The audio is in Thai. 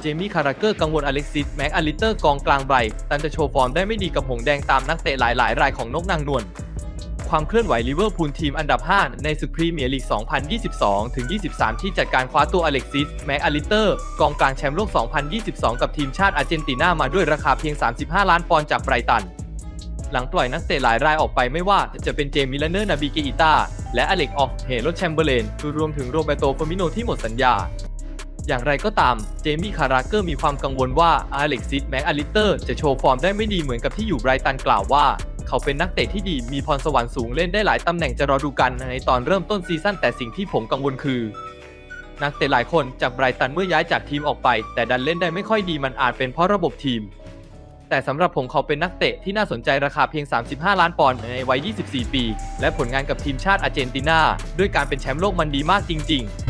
เจมี่คาราเกอร์กังวลอเล็กซิสแม็กอลิเตอร์กองกลางไบรตันจะโชว์ฟอร์มได้ไม่ดีกับหงแดงตามนักเตะหลายๆ รายของนกนางนวลความเคลื่อนไหวลิเวอร์พูลทีมอันดับ 5 ในศึกพรีเมียร์ลีก 2022 ถึง 23 ที่จัดการคว้าตัวอเล็กซิส แม็กอลิเตอร์ กองกลางแชมป์โลก 2022 กับทีมชาติอาร์เจนตินามาด้วยราคาเพียง 35 ล้านปอนด์จากไบรตัน หลังปล่อยนักเตะหลายรายออกไปไม่ว่าจะเป็นเจมิลเนอร์ นาบิเกอิต้า และอเล็กออกเฮโรแชมเบอร์เลนรวมถึงโรเบโตฟอมิโนที่หมดสัญญา อย่างไรก็ตาม เจมี่คาราเกอร์มีความกังวลว่าอาเล็กซิสแม็กอลิเตอร์จะโชว์ฟอร์มได้ไม่ดีเหมือนกับที่อยู่ไบรตันกล่าวว่า เขาเป็นนักเตะที่ดีมีพรสวรรค์สูงเล่นได้หลายตำแหน่งจะรอดูกันในตอนเริ่มต้นซีซั่นแต่สิ่งที่ผมกังวลคือ นักเตะหลายคนจากไบรตันเมื่อย้ายจากทีมออกไป แต่ดันเล่นได้ไม่ค่อยดีมันอาจเป็นเพราะระบบทีม แต่สำหรับผมเขาเป็นนักเตะที่น่าสนใจราคาเพียง 35 ล้านปอนด์ในวัย 24 ปี และผลงานกับทีมชาติอาร์เจนตินาด้วยการเป็นแชมป์โลกมันดีมากจริง ๆ